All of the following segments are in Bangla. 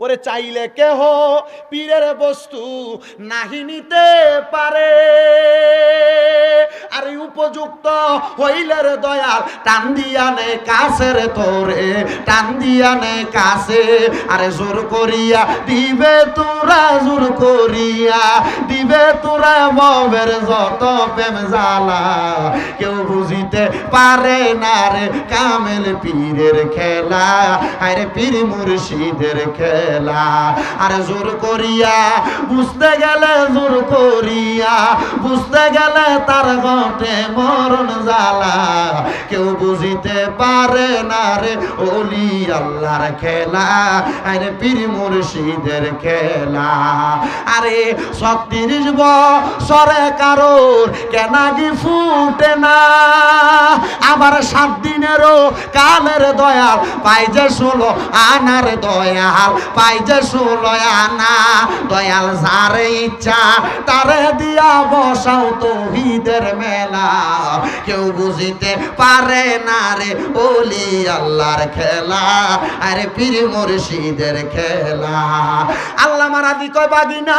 ওরে চাইলে কেহ পীরের বস্তু নাহি নিতে পারে। আর উপযুক্ত হইলের দয়াল, টান দিয়া নে কাছের তোরে, টান দিয়া নে কাছে। আরে জোর করিয়া, দিবে তোরা জোর করিয়া, দিবে তোরা ববের যত প্রেম জ্বালা। কেউ বুঝিতে পারে না রে কামেল পীরের খেলা, আরে পীর মুর্শিদের খেলা। আরে জোর করিয়া, বুঝতে গেলে জোর করিয়া, বুঝতে গেলে তার ঘটে মরণ জ্বালা। কেউ বুঝিতে পারে না রে ওলি আল্লাহর খেলা। আরে পীর মুর্শিদের খেলা। আরে ছত্রিশ বছরে কারোর কেনাগি ফুটে না। আবার সাত দিনেরও কালের দয়াল, পাই যে ষোলো আনার দয়াল, পাই যে ষোলো আনা। দয়াল যারে ইচ্ছা, তারে দিয়া বসাও তো হিদের মেলা কেউ বুঝিতে পারে না রে ওলি আল্লাহর খেলা, আরে পীর মুর্শিদের খেলা। আল্লাহ মারা কয় বাগিনা,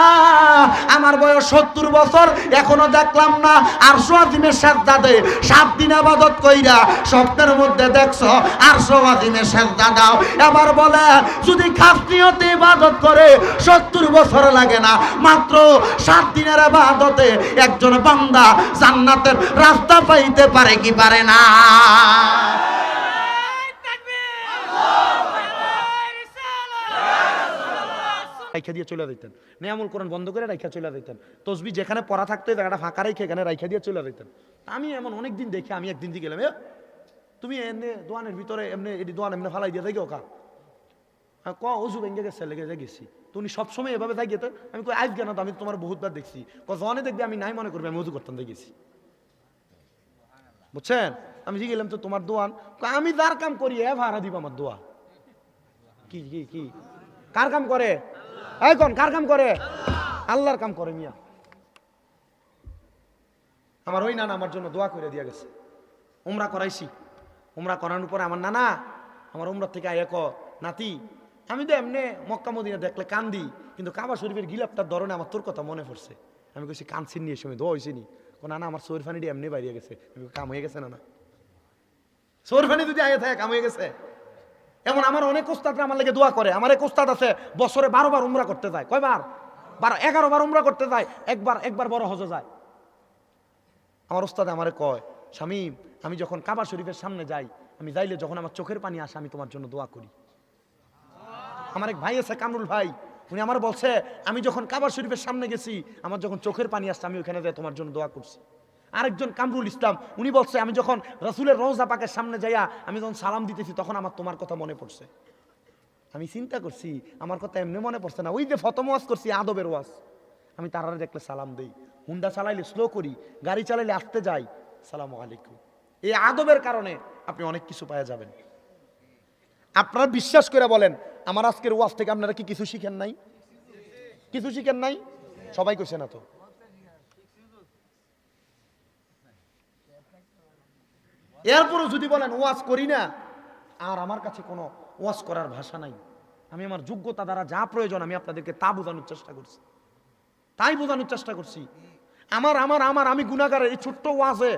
আমার বয়স সত্তর বছর, এখনও দেখলাম না। আর সোয়াদিমের সাজদা দে সাত দিন আবাদত কইরা স্বপ্নের মধ্যে দেখছ আর সোয়াদিমের সাজদা দাও। এবার বলে, যদি খাস নিয়তে ইবাদত করে, সত্তর বছর লাগে না, মাত্র সাত দিনের আবাদতে একজন বান্দা জান্নাতের রাস্তা পাইতে পারে কি পারে না? রাইখা দিয়ে চলে দিতেন নেয়ামুল কোরআন বন্ধ করে রাইখা চলে দিতেন তসবি যেখানে পড়া থাকতো জায়গাটা ফাঁকা এখানে রাইখা দিয়ে চলে দিতেন আমি এমন অনেক দিন আমি একদিন গেলাম তুমি এমনি দোয়ানের ভিতরে এমনি এটি দোয়ান এমনি ফালাই দিয়ে দেখি ওকা? ক অজু ভেঙে গেছে, লেগে গেছি। তো উনি সবসময় এভাবে আমি কই আজ কেন আমি তোমার বহুতবার দেখছি। ক জনে দেখবে, আমি নাই মনে করবে, আমি অজু করতাম দেখেছি বুঝছেন? আমি যে গেলাম তো তোমার দোয়ান। আমি যার কাম করি, এ ভাড়া দিব আমার দোয়া। কি কি কি? কার কাম করে? এই কোন, কার কাম করে? আল্লাহর কাম করে মিয়া। আমার ওই নানা আমার জন্য দোয়া করে দিয়ে গেছে। উমরা করাইছি। উমরা করানোর পরে আমার নানা, আমার উমরা থেকে আয় ক, নাতি, আমি তো এমনি মক্কা মদিনা দেখলে কান্দি, কিন্তু কাবা শরীফের গিলাপটার ধরনে আমার তোর কথা মনে পড়ছে। আমি কইছি কানছিন নিয়ে সময় দোয়া হয়েছে নি না আমার শরীর ফানিটি এমনি বাইরে গেছে। কাম হয়ে গেছে না না শরীর ফানি যদি আয়ে থাকে, কাম হয়ে গেছে। এমন আমার অনেক ওস্তাদরা আমার লেগে দোয়া করে। আমার এক ওস্তাদ আছে, বছরে বারো বার উমরা করতে যায়। কয়বার? বারো, এগারো বার উমরা করতে যায়। একবার একবার বড় হজে যায়। আমার ওস্তাদ আমারে কয়, স্বামী, আমি যখন কাবা শরীফের সামনে যাই, আমি যাইলে যখন আমার চোখের পানি আসে, আমি তোমার জন্য দোয়া করি। আমার এক ভাই আছে, কামরুল ভাই। উনি আমার বলছে, আমি যখন কাবার শরীফের সামনে গেছি, আমার যখন চোখের পানি আসছে, আমি ওখানে যাই তোমার জন্য দোয়া করছি। আরেকজন কামরুল ইসলাম, উনি বলছে, আমি যখন রসুলের রোজা পাকের সামনে যাইয়া, আমি যখন সালাম দিতেছি, তখন আমার তোমার কথা মনে পড়ছে। আমি চিন্তা করছি, আমার কথা এমনি মনে পড়ছে না। ওই যে ফতম ওয়াজ করছি, আদবের ওয়াজ। আমি তারারে দেখলে সালাম দেই। হুন্ডা চালাইলে স্লো করি, গাড়ি চালাইলে আসতে যাই। সালাম আলাইকুম। এই আদবের কারণে আপনি অনেক কিছু পাওয়া যাবেন। আপনারা বিশ্বাস করে বলেন আমার আজকের ওয়াজ থেকে আপনারা কি কিছু শিখেন নাই? কিছু শিখেন নাই? সবাই কইছে না তো। এরপরও যদি বলেন ওয়াজ করি না, আর আমার কাছে কোনো ওয়াজ করার ভাষা নাই। আমি আমার যোগ্যতা দ্বারা যা প্রয়োজন, আমি আপনাদেরকে তা বোঝানোর চেষ্টা করছি। তাই বোঝানোর চেষ্টা করছি। আমার আমার আমার, আমি গুণাগারের এই ছোট্ট ওয়াজে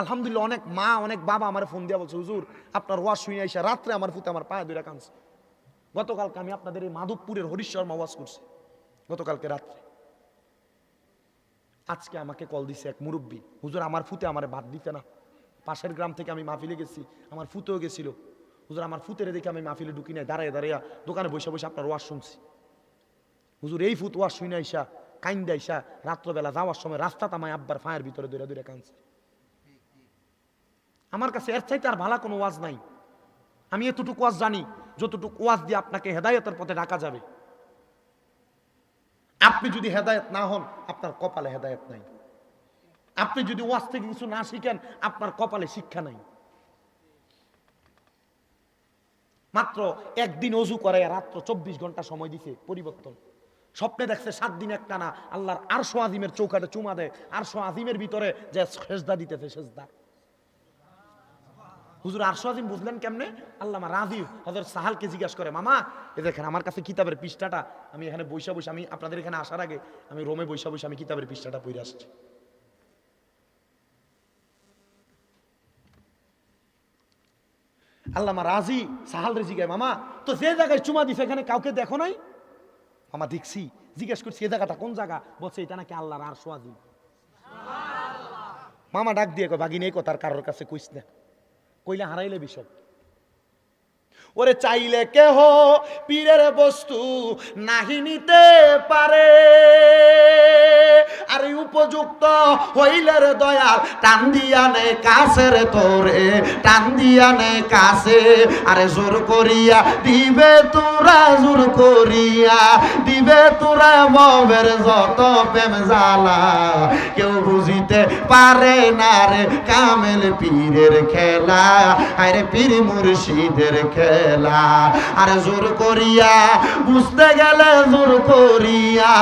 আলহামদুলিল্লাহ অনেক মা, অনেক বাবা আমার ফোন দিয়া বলছে, হুজুর, আপনার ওয়াজ শুনে আইসা রাত্রে আমার ফুতে আমার পায়ে দুইটা কানছে গতকালকে আমি আপনাদের এই মাধবপুরের হরিশ্বর ওয়াজ করছি, গতকালকে রাত্রে। আজকে আমাকে কল দিছে এক মুরব্বী, হুজুর, আমার ফুতে আমার বাদ দিতে না। পাশের গ্রাম থেকে আমি মাহফিলে গেছি, আমার ফুতেও গেছিল। হুজুর, আমার ফুতের দেখে আমি মাহফিলে ঢুকি নাই, দাঁড়ায় দাঁড়াইয়া দোকানে বসে বসে আপনার ওয়াজ শুনছি। হুজুর, এই ফুত ওয়াজ শুনে আইসা, কাইন্দা আইসা রাত্রবেলা যাওয়ার সময় রাস্তা তামায় আব্বার ফায়ের ভিতরে দৌড়ে দৌড়ে কাঁদছে। আমার কাছে এর চাইতে আর ভালো কোনো ওয়াজ নাই। আমি এতটুকু ওয়াজ জানি যতটুকু ওয়াজ দিয়ে আপনাকে হেদায়তের পথে ডাকা যাবে। আপনি যদি হেদায়ত না হন, আপনার কপালে হেদায়ত নাই। আপনি যদি ওয়াজ থেকে কিছু না শিখেন, আপনার কপালে শিক্ষা নাই। মাত্র একদিন অজু করে রাত্র চব্বিশ ঘণ্টা সময় দিছে পরিবর্তন। স্বপ্নে দেখছে সাত দিন একটা না আল্লাহর আরশো আজিমের চৌকাটে চুমা দেয়। আরশো আজিমের ভিতরে যে সেজদা দিতেছে, সেজদা। হুজুর আরশো আজিম বুঝলেন কেমনে? আল্লামা রাজি হজরত সাহালকে জিজ্ঞাসা করে, মামা এ দেখেন আমার কাছে কিতাবের পৃষ্ঠাটা, আমি এখানে বৈশা বসে আমি আপনাদের এখানে আসার আগে আমি রোমে বৈশা বসে আমি কিতাবের পৃষ্ঠাটা পড়ে আসছি। আল্লামা রাজি সাহাল রে জিগায় মামা, তো যে জায়গায় চুমা দিছে, এখানে কাউকে দেখো নাই? মামা, দেখছি। জিজ্ঞেস করছি এই জায়গাটা কোন জায়গা? বলছে, এটা নাকি আল্লাহর আর মামা ডাক দিয়ে বাগিনী, এই কথার কারোর কাছে কইস না। কইলে হারাইলে বিষয়। ওরে চাইলে কেহ পীরের বস্তু নাহি নিতে পারে। আরে উপযুক্ত হইলে রে দয়াল, টান দিয়া নে কাছে রে তোরে, টান দিয়া নে কাছে। আরে জোর করিয়া, দিবে তোরা জোর করিয়া, দিবে তোরা মবের যত প্রেম জ্বালা। কেউ বুঝিতে পারে না রে কামেল পীরের খেলা আরে পীর মুর্শিদের খেলা। আরে জোর করিয়া, বুঝতে গেলে জোর করিয়া,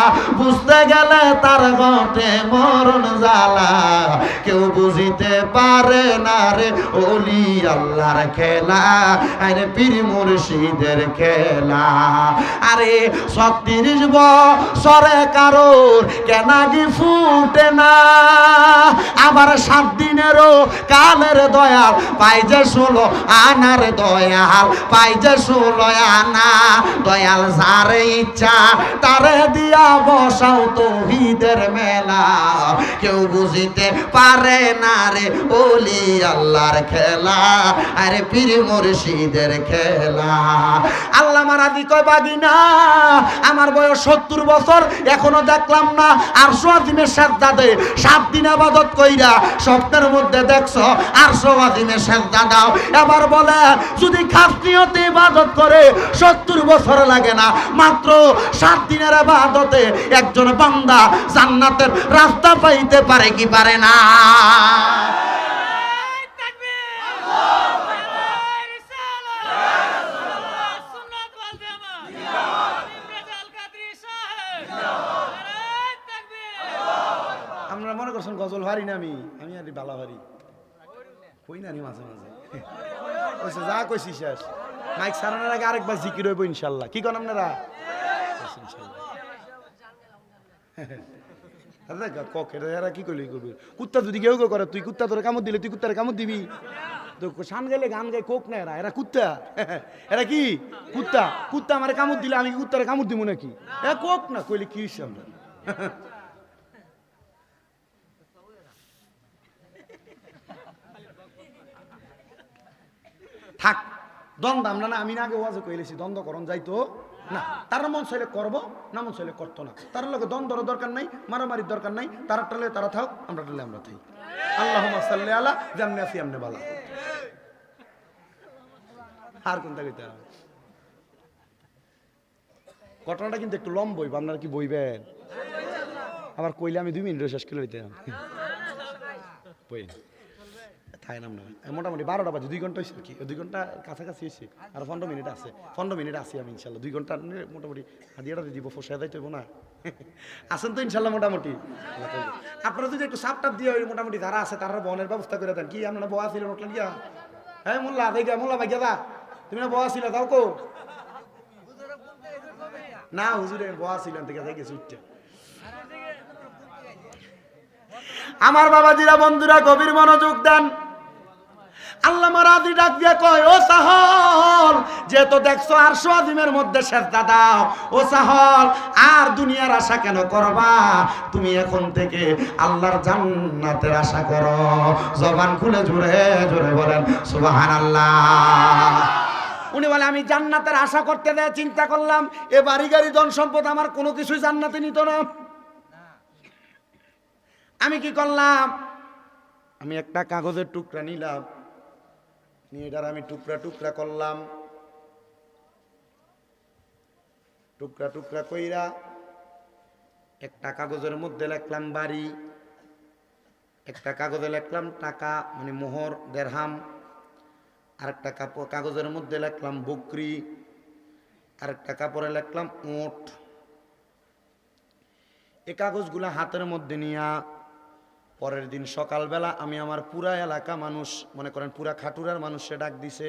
বুঝতে গেলে তার ঘটে মরণ জ্বালা। কেউ বুঝিতে পারে না রে ওলি আল্লাহর খেলা আরে পীর মুর্শিদের খেলা। আরে ছত্রিশ বছরে কারোর কেনাগি ফুটে না। আবার সাত দিনেরও কালের দয়াল, পাই যে ষোলো আনার দয়াল, পাই যে ষোলো আনা। দয়াল যারে ইচ্ছা, তারে দিয়া বসাও তো হিদের মেলা কেউ বুঝিতে পারে না রে ওলি আল্লাহর খেলা। আরে পীর মুর্শিদের খেলা। আল্লাহ মারাদি কয় বাগিনা। আমার বয়স সত্তর বছর, এখনও দেখলাম না। আর সোয়াদিমের সাদ্দাদে সাত দিন আবাদত কইরা স্বপ্নের মধ্যে দেখছ আর সোয়াদিমের সাদ্দা দাও। এবার বলে, যদি খাস নিয়তে ইবাদত করে, সত্তর বছর লাগে না। মাত্র সাত দিনের আবাদতে একজন বান্দা জান্নাতের রাস্তা পাইতে পারে কি পারে না? আমরা মনে করছেন গজল হারি না আমি আমি আর বালা হারি। কই না মাঝে মাঝে? কইছে, যা কইছি শেষ। মাইক সারানোর আগে আরেকবার জিকির হইব ইনশাল্লাহ। কি কোন আপনারা? ইনশাল্লাহ। কি করলি করবি কুত্তা যদি কেউ করে, তুই কুত্তা কামড় দিলে তুই কামড় দিবি? তো শান গেলে গান গাই কোক না এরা? এরা কুত্তা? এরা কি? কুত্তা। কুত্তা আমার কামড় দিলে আমি কুত্তারে কামড় দিব নাকি? এ কোক না, কইলে কি আমরা? থাক দ্বন্দ্ব আমরা না, আমি না আগে ওয়াজে কইলেছি দ্বন্দ্ব করণ যাইতো। না তারা মন চাইলে করব না মন চাইলে করতো না তার লগে দ্বন্দ্বর দরকার নাই মারামারির দরকার নাই তারা টালে তারা থাক আমরা টালে আমরা থাই আল্লাহ সাল্লি আলা যেমনি আছি এমনি বালা আর কোনটা ঘটনাটা কিন্তু একটু লম্ব বইব আপনারা কি বইবেন আবার কইলে আমি দুই মিনিটে শেষ করে দিতাম বই নাম না মোটামুটি বারোটা বাজে, দুই ঘণ্টা হয়েছে কি। দুই ঘণ্টা কাছাকাছি হয়েছে। আর পনেরো মিনিট আছে। পনেরো মিনিট আছি আমি, ইনশাল্লাহ। দুই ঘণ্টা মোটামুটি হাদিয়াটা দিয়ে দিব ফসা যাইতে হইব না। আছেন তো ইনশাল্লাহ মোটামুটি। আপনারা যদি একটু সাপ টাপ দিয়ে মোটামুটি যারা আছে, তারা বনের ব্যবস্থা করে দেন। কি, আপনারা বয়া ছিলেন উঠলেন গিয়া? হ্যাঁ মোল্লা দেখা মোল্লা ভাই গেদা তুমি না বয়া ছিল তাও কো। না, হুজুরে বয়া ছিলেন থেকে যাই গেছে উঠতে। আমার বাবাজিরা, বন্ধুরা, গভীর মনোযোগ দেন। আল্লাহ মারাদি ডাক দিয়ে কয়, ও সাহল, যেহেতু দেখছ আর সোয়াদিমের মধ্যে সেজদা দাও, ও সাহল, আর দুনিয়ার আশা কেন করবা? তুমি এখন থেকে আল্লাহর জান্নাতের আশা করো। জবান খুলে জোরে জোরে বলেন, সুবহানাল্লাহ। উনি বলে, আমি জান্নাতের আশা করতে দেয় চিন্তা করলাম, এ বাড়ি গাড়ি, ধন সম্পদ আমার কোনো কিছুই জান্নাতে নিত না। আমি কি করলাম? আমি একটা কাগজের টুকরা নিলাম। নিয়ে এটার আমি টুকরা টুকরা করলাম। টুকরা টুকরা কইরা একটা কাগজের মধ্যে লিখলাম বাড়ি, একটা কাগজে লিখলাম টাকা মানে মোহর, দেড়হাম, আরেকটা কাপড় কাগজের মধ্যে লিখলাম বকরি, আরেকটা কাপড়ে লিখলাম ওট। এই কাগজগুলা হাতের মধ্যে নিয়া পরের দিন সকালবেলা আমি আমার পুরা এলাকা মানুষ, মনে করেন পুরা খাটুরার মানুষে ডাক দিছে।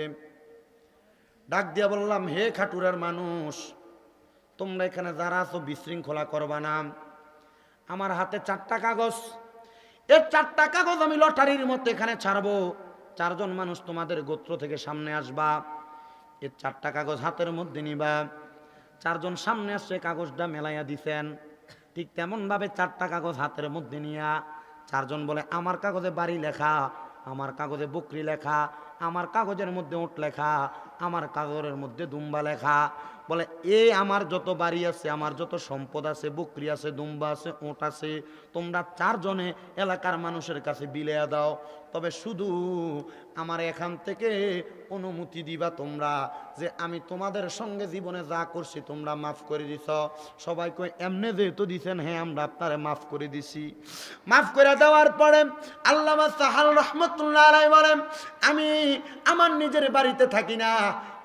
ডাক দিয়া বললাম, হে খাটুরার মানুষ, তোমরা এখানে যারা আছো বিশৃঙ্খলা করবা না। আমার হাতে চারটা কাগজ। এর চারটা কাগজ আমি লটারির মতো এখানে ছাড়বো। চারজন মানুষ তোমাদের গোত্র থেকে সামনে আসবা। এর চারটা কাগজ হাতের মধ্যে নিবা। চারজন সামনে আসছে, কাগজটা মেলাইয়া দিছেন। ঠিক তেমনভাবে চারটা কাগজ হাতের মধ্যে নিয়া চারজন বলে, আমার কাগজে বাড়ি লেখা, আমার কাগজে বকরি লেখা, আমার কাগজের মধ্যে উঠ লেখা, আমার কাগজের মধ্যে দুম্বা লেখা। বলে, এ আমার যত বাড়ি আছে, আমার যত সম্পদ আছে, বকরি আছে, দুম্বা আছে, ওট আছে, তোমরা চারজনে এলাকার মানুষের কাছে বিলেয়া দাও। তবে শুধু আমার এখান থেকে অনুমতি দিবা তোমরা যে আমি তোমাদের সঙ্গে জীবনে যা করছি তোমরা মাফ করে দিছ। সবাই কই এমনি যেহেতু দিছেন হ্যাঁ আমরা আপনারে মাফ করে দিছি। মাফ করে দেওয়ার পরে আল্লাহ সাহাল রহমতুল্লাহ বলেন, আমি আমার নিজের বাড়িতে থাকি না,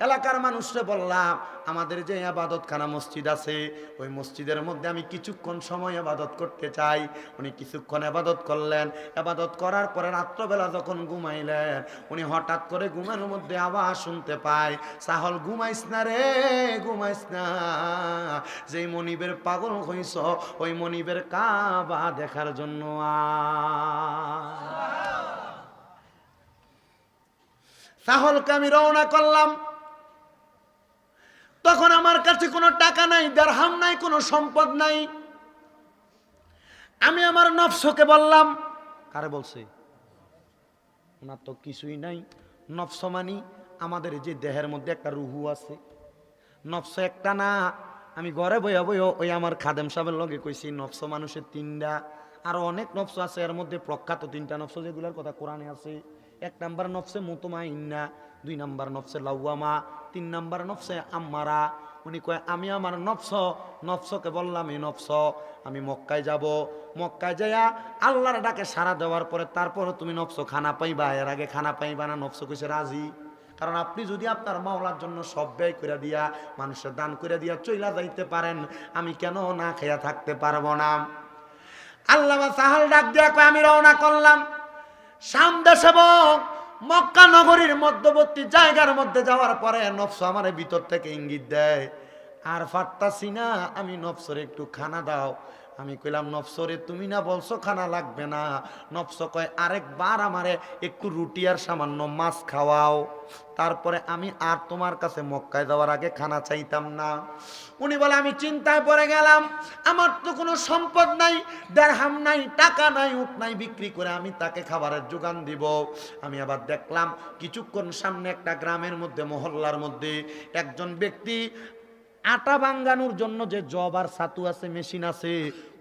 এলাকার মানুষরে বললাম আমাদের যে আবাদতখানা মসজিদ আছে, ওই মসজিদের মধ্যে আমি কিছুক্ষণ সময় আবাদত করতে চাই। উনি কিছুক্ষণ আবাদত করলেন। আবাদত করার পরে রাত্রবেলা যখন ঘুমাইলেন, উনি হঠাৎ করে ঘুমের মধ্যে আওয়াজ শুনতে পায়, সাহল, ঘুমাইস না রে, ঘুমাইস না। যেই মনিবের পাগল হইস ওই মনিবের কাবা দেখার জন্য আয়। সাহলকে আমি রওনা করলাম। তখন আমার কাছে কোনো টাকা নাই, দেড়হাম নাই, কোনো সম্পদ নাই। আমি আমার নফসকে বললাম, কারে বলছে? ওনার তো কিছুই নাই। নফস মানি আমাদের যে দেহের মধ্যে একটা রুহু আছে। নফস একটা না, আমি ঘরে বইয়া বইয়া ওই আমার খাদেম সাহেবের লগে কইছি, নফস মানুষের তিনটা, আরও অনেক নফস আছে, এর মধ্যে প্রখ্যাত তিনটা নফস, যেগুলোর কথা কোরআনে আছে। এক নাম্বার নফসে মুতমা ইন্না দুই নাম্বার নফসে লাউয়ামা, তিন নাম্বার নফসে আম্মারা। উনি কয়, আমি আমার নফস, নফসকে বললাম এই নফস, আমি মক্কায় যাব। মক্কায় যাইয়া আল্লাহর ডাকে সারা দেওয়ার পরে তারপরে তুমি নফস খানা পাইবা, এর আগে খানা পাইবা না, নফস কইছে রাজি। কারণ আপনি যদি আপনার মাওলার জন্য সব ব্যয় করে দিয়া, মানুষের দান করে দিয়া চইলা যাইতে পারেন, আমি কেন না খেয়া থাকতে পারব না? আল্লাহ সাহাল ডাক দিয়া কয়, আমি রওনা করলাম। শাম দেশ মক্কা নগরীর মধ্যবর্তী জায়গার মধ্যে যাওয়ার পরে নফস আমার ভিতর থেকে ইঙ্গিত দেয়, আর ফাটতাছি না আমি নফসরে একটু খানা দাও। আমি কইলাম, নফসরে তুমি না বলছো খানা লাগবে না। নফস কয়, আরেকবার আমারে একটু রুটি আর সামান্য মাছ খাওয়াও। তারপরে আমি আর তোমার কাছে মক্কায় যাওয়ার আগে খানা চাইতাম না। উনি বলে, আমি চিন্তায় পড়ে গেলাম। আমার তো কোনো সম্পদ নাই, দেড়হাম নাই, টাকা নাই উঠ নাই, বিক্রি করে আমি তাকে খাবারের যোগান দিব। আমি আবার দেখলাম, কিছুক্ষণ সামনে একটা গ্রামের মধ্যে, মহল্লার মধ্যে একজন ব্যক্তি আটা বাঙ্গানোর জন্য যে জব আর ছাতু আছে, মেশিন আছে,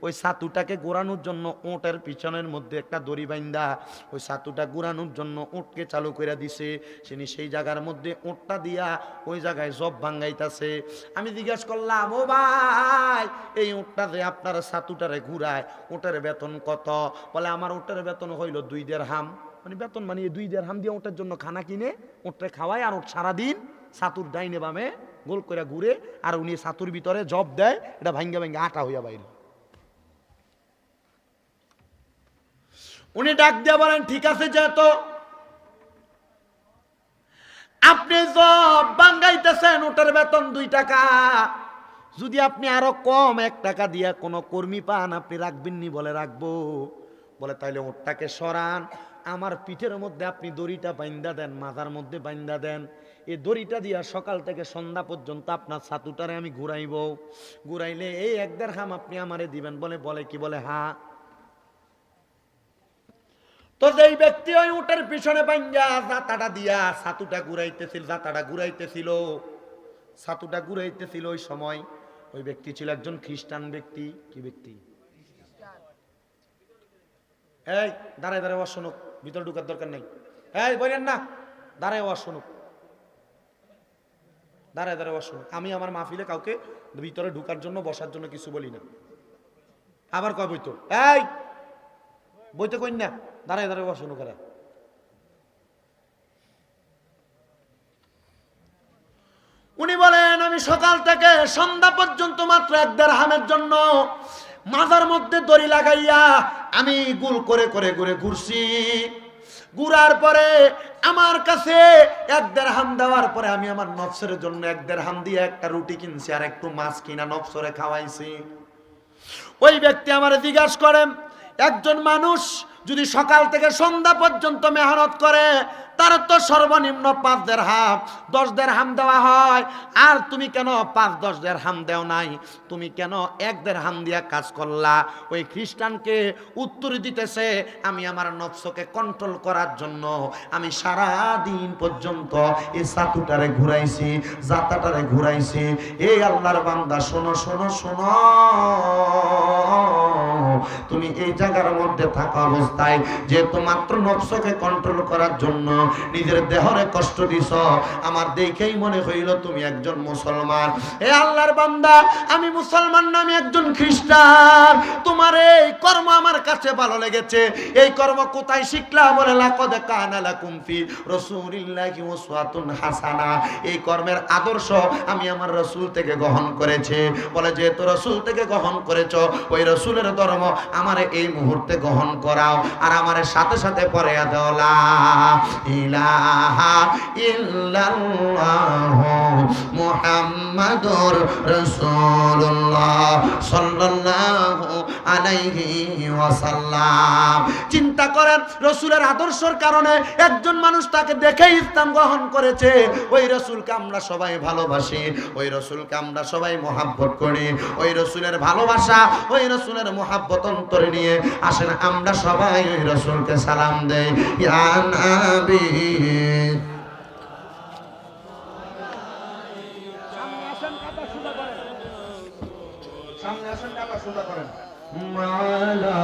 ওই ছাতুটাকে গোড়ানোর জন্য ওটের পিছনের মধ্যে একটা দড়ি বাইন্দা, ওই ছাতুটা গোড়ানোর জন্য ওটকে চালু করে দিছে। তিনি সেই জায়গার মধ্যে ওটটা দিয়া ওই জায়গায় জব ভাঙ্গাইতাছে। আমি জিজ্ঞাসা করলাম, ও ভাই, এই ওটটা যে আপনার ছাতুটারে ঘুরায়, ওটের বেতন কত? বলে, আমার ওটের বেতন হইল দুই দেড় হাম মানে বেতন মানে দুই দেড় হাম দিয়ে ওটার জন্য খানা কিনে ওটটা খাওয়ায় আর ওট সারাদিন ছাতুর ডাইনে বামে গোল করে ঘুরে আর উনি ছাতুর ভিতরে জব দেয়, এটা ভাঙ্গে ভাঙ্গে আটা হইয়া বাইরে। উনি ডাক দিয়া বলেন, ঠিক আছে যেহেতু আপনি জব বাঙ্গাইতেছেন ওটার বেতন দুই টাকা, যদি আপনি আরও কম এক টাকা দিয়া কোনো কর্মী পান, আপনি রাখবেননি বলে রাখব। বলে, তাইলে ওটাকে সরান, আমার পিঠের মধ্যে আপনি দড়িটা বাইন্দা দেন, মাথার মধ্যে বাইন্দা দেন এই দড়িটা দিয়া সকাল থেকে সন্ধ্যা পর্যন্ত আপনার ছাতুটারে আমি ঘুরাইব। ঘুরাইলে এই এক দেড় খাম আপনি আমারে দিবেন। বলে বলে কি? বলে, হা। তো যেই ব্যক্তি ওই উটের পিছনে বাইঙ্গা জাতাটা দিয়া ছাতুটা ঘুরাইতেছিল, জাতাটা ঘুরাইতেছিল, ছাতুটা ঘুরাইতেছিল ওই সময় ওই ব্যক্তি ছিল একজন খ্রিস্টান ব্যক্তি। কি ব্যক্তি? এই, দাঁড়ায় দাঁড়ায় ওয়াজ শুনুক ভিতরে ঢুকার দরকার নেই। এই, বলেন না, দাঁড়ায় ওয়াজ শুনুক দাঁড়ায় দাঁড়ায় ওয়াজ আমি আমার মাহফিলে কাউকে ভিতরে ঢুকার জন্য, বসার জন্য কিছু বলি না। আবার কয় বইতো এই! বইতে কই না। দাঁড়ায় দাঁড়ায় ওয়াজ এরা উনি বলেন, আমি সকাল থেকে সন্ধ্যা পর্যন্ত মাত্র এক দেড় হামের জন্য মাথার মধ্যে দড়ি লাগাইয়া আমি গুল করে করে ঘুরে ঘুরছি। ঘুরার পরে আমার কাছে এক দেড় হাম দেওয়ার পরে আমি আমার নফসের জন্য এক দেড় হাম দিয়ে একটা রুটি কিনছি আর একটু মাছ কিনা নফসরে খাওয়াইছি। ওই ব্যক্তি আমার জিজ্ঞাসা করেন, একজন মানুষ যদি সকাল থেকে সন্ধ্যা পর্যন্ত মেহনত করে, তার তো সর্বনিম্ন পাঁচ দের হাম দশ দের হাম দেওয়া হয়। আর তুমি কেন পাঁচ, দশ দের হাম দেও নাই? তুমি কেন এক দের হাম দিয়া কাজ করলা? ওই খ্রিস্টানকে উত্তর দিতেছে, আমি আমার নফসকে কন্ট্রোল করার জন্য আমি সারা দিন পর্যন্ত এই সাতুটারে ঘুরাইছি, জাতাটারে ঘুরাইছি। এই আল্লাহর বান্দা, শোনো শোনো শোনো। তুমি এই জায়গার মধ্যে থাকা অবস্থায় যেহেতু মাত্র নফসকে কন্ট্রোল করার জন্য নিজের দেহরে কষ্ট দিছ, আমার দেখেই মনে হইল তুমি একজন মুসলমান। এ আল্লাহর বান্দা, আমি মুসলমান না, আমি একজন খ্রিস্টান। তোমার এই কর্ম আমার কাছে ভালো লেগেছে। এই কর্ম কোথায় শিখলা? বলে, লাকদ কানা লাকুম ফি রাসূলিল্লাহি উসওয়াতুন হাসানা। এই কর্মের আদর্শ আমি আমার রসুল থেকে গ্রহণ করেছে। বলে, যেহেতু রসুল থেকে গ্রহণ করেছ, ওই রসুলের ধর্ম আমারে এই মুহূর্তে গ্রহণ করাও, আর আমারে সাথে সাথে পরে চিন্তা করেন, রসুলের আদর্শের কারণে একজন মানুষ তাকে দেখে ইসলাম গ্রহণ করেছে, ওই রসুলকে আমরা সবাই ভালোবাসি, ওই রসুলকে আমরা সবাই মহাব্বত করি, ওই রসুলের ভালোবাসা, ওই রসুলের মহাব্বত অন্তরে নিয়ে আসেন আমরা সবাই ওই রসুলকে সালাম দেই। সামনে আসেন কাটা সোজা করেন মালাইকা